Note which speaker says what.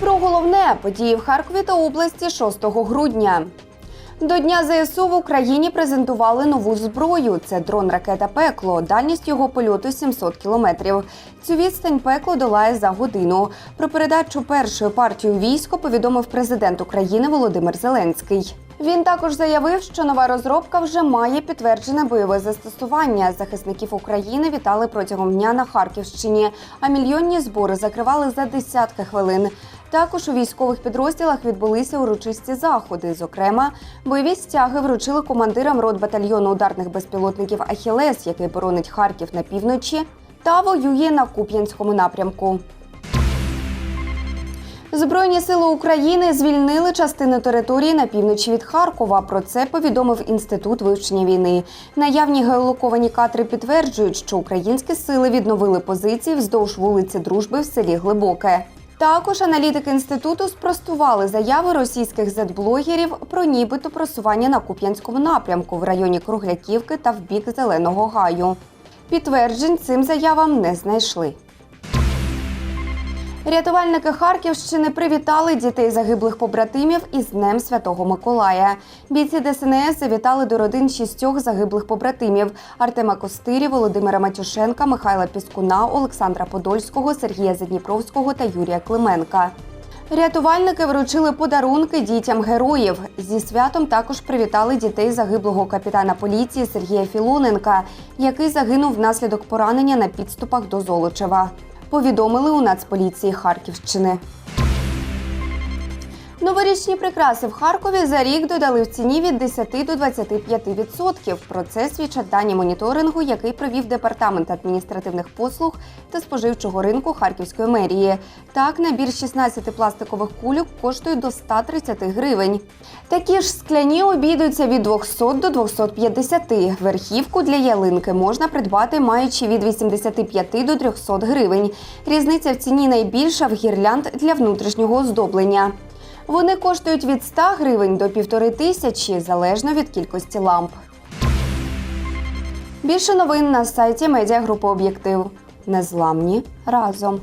Speaker 1: Про головне події в Харкові та області 6 грудня. До Дня ЗСУ в Україні презентували нову зброю. Це дрон ракета Пекло. Дальність його польоту 700 кілометрів. Цю відстань пекло долає за годину. Про передачу першої партії військо повідомив президент України Володимир Зеленський. Він також заявив, що нова розробка вже має підтверджене бойове застосування. Захисників України вітали протягом дня на Харківщині, а мільйонні збори закривали за десятки хвилин. Також у військових підрозділах відбулися урочисті заходи. Зокрема, бойові стяги вручили командирам рот батальйону ударних безпілотників Ахілес, який боронить Харків на півночі, та воює на Куп'янському напрямку. Збройні сили України звільнили частину території на півночі від Харкова. Про це повідомив інститут вивчення війни. Наявні геолоковані кадри підтверджують, що українські сили відновили позиції вздовж вулиці Дружби в селі Глибоке. Також аналітики інституту спростували заяви російських зетблогерів про нібито просування на Куп'янському напрямку в районі Кругляківки та в бік Зеленого Гаю. Підтверджень цим заявам не знайшли. Рятувальники Харківщини привітали дітей загиблих побратимів із Днем Святого Миколая. Бійці ДСНС завітали до родин шістьох загиблих побратимів Артема Костирі, Володимира Матюшенка, Михайла Піскуна, Олександра Подольського, Сергія Задніпровського та Юрія Клименка. Рятувальники вручили подарунки дітям героїв. Зі святом також привітали дітей загиблого капітана поліції Сергія Філоненка, який загинув внаслідок поранення на підступах до Золочева. Повідомили у Нацполіції Харківщини. Новорічні прикраси в Харкові за рік додали в ціні від 10 до 25%. Про це свідчать дані моніторингу, який провів департамент адміністративних послуг та споживчого ринку Харківської мерії. Так, набір 16 пластикових кульок коштує до 130 гривень. Такі ж скляні обійдуться від 200 до 250. Верхівку для ялинки можна придбати, маючи від 85 до 300 гривень. Різниця в ціні найбільша в гірлянд для внутрішнього оздоблення. Вони коштують від 100 гривень до півтори тисячі, залежно від кількості ламп. Більше новин на сайті медіагрупи Об'єктив. Незламні разом.